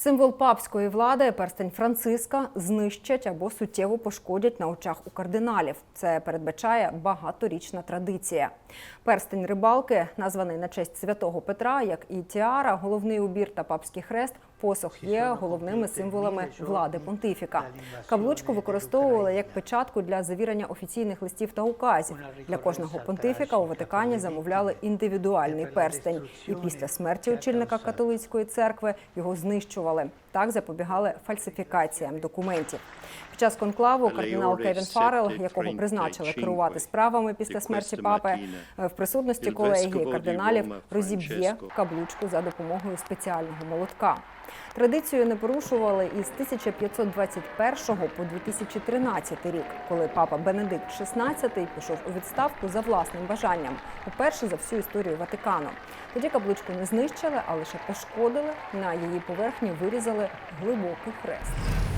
Символ папської влади перстень Франциска знищать або суттєво пошкодять на очах у кардиналів. Це передбачає багаторічна традиція. Перстень рибалки, названий на честь святого Петра, як і тіара, головний убір та папський хрест, посох є головними символами влади понтифіка. Каблучку використовували як печатку для завірення офіційних листів та указів. Для кожного понтифіка у Ватикані замовляли індивідуальний перстень. І після смерті очільника католицької церкви його знищували. Так запобігали фальсифікаціям документів. Під час конклаву кардинал Кевін Фаррел, якого призначили керувати справами після смерті папи, в присутності колегії кардиналів розіб'є каблучку за допомогою спеціального молотка. Традицію не порушували із 1521 по 2013 рік, коли папа Бенедикт XVI пішов у відставку за власним бажанням, уперше за всю історію Ватикану. Тоді каблучку не знищили, а лише пошкодили. На її поверхні вирізали глибокий хрест.